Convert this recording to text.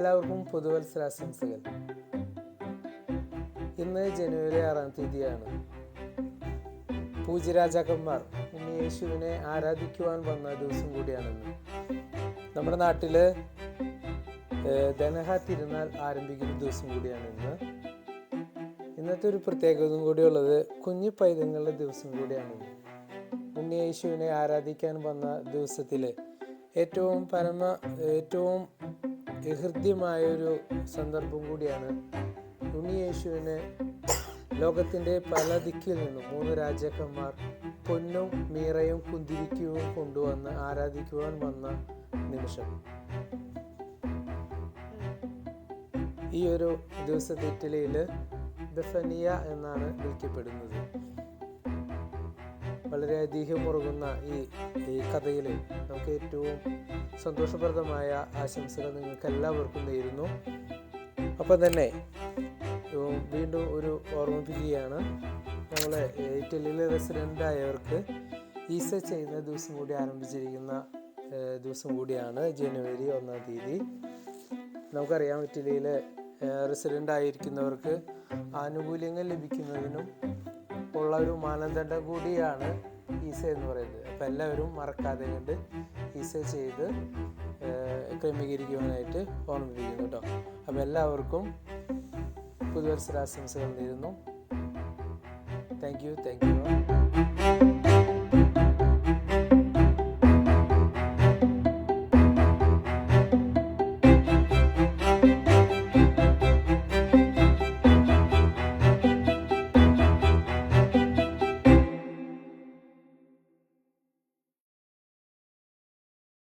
പുതുവത്സരാശംസകൾ. ഇന്ന് ജനുവരി ആറാം തീയതിയാണ്. പൂജ്യരാജാക്കന്മാർ ഇനി യേശുവിനെ ആരാധിക്കുവാൻ വന്ന ദിവസം കൂടിയാണെന്ന്. നമ്മുടെ നാട്ടിൽ ധനഹ തിരുനാൾ ആരംഭിക്കുന്ന ദിവസം കൂടിയാണ് ഇന്ന്. ഇന്നത്തെ ഒരു പ്രത്യേകതയും കൂടിയുള്ളത് കുഞ്ഞു പൈതങ്ങളുടെ ദിവസം കൂടിയാണ് ഇന്ന്. ഉണ്ണി യേശുവിനെ ആരാധിക്കാൻ വന്ന ദിവസത്തിൽ ഏറ്റവും പരമ ഏറ്റവും ഹൃദ്യമായ ഒരു സന്ദർഭം കൂടിയാണ് ഉണ്ണിയേശുവിനെ ലോകത്തിന്റെ പല ദിക്കിൽ നിന്നും മൂന്ന് രാജാക്കന്മാർ പൊന്നും മീറയും കുന്തിരിക്കവും കൊണ്ടുവന്ന് ആരാധിക്കുവാൻ വന്ന നിമിഷം. ഈ ഒരു ദിവസത്തെ ഇറ്റലിയിൽ ബെഫനിയ എന്നാണ് വിളിക്കപ്പെടുന്നത്. വളരെയധികം ഉറങ്ങുന്ന ഈ ഈ കഥയിൽ നമുക്ക് ഏറ്റവും സന്തോഷപ്രദമായ ആശംസകൾ നിങ്ങൾക്ക് എല്ലാവർക്കും നേരുന്നു. അപ്പം തന്നെ വീണ്ടും ഒരു ഓർമ്മിപ്പിക്കുകയാണ്. നമ്മൾ ഇറ്റലിയിലെ റെസിഡന്റ് ആയവർക്ക് ചെയ്യുന്ന ദിവസം കൂടി ആരംഭിച്ചിരിക്കുന്ന ദിവസം കൂടിയാണ് ജനുവരി ഒന്നാം തീയതി. നമുക്കറിയാം ഇറ്റലിയിലെ റെസിഡന്റ് ആയിരിക്കുന്നവർക്ക് ആനുകൂല്യങ്ങൾ ലഭിക്കുന്നതിനും ഉള്ള ഒരു മാനദണ്ഡം കൂടിയാണ് ഈസ എന്ന് പറയുന്നത്. അപ്പം എല്ലാവരും മറക്കാതെ കണ്ട് ഈസ ചെയ്ത് ക്രമീകരിക്കുവാനായിട്ട് ഓർമ്മിപ്പിക്കുന്നു കേട്ടോ. അപ്പം എല്ലാവർക്കും പുതുവത്സരാശംസകൾ നേരുന്നു. Thank you thank you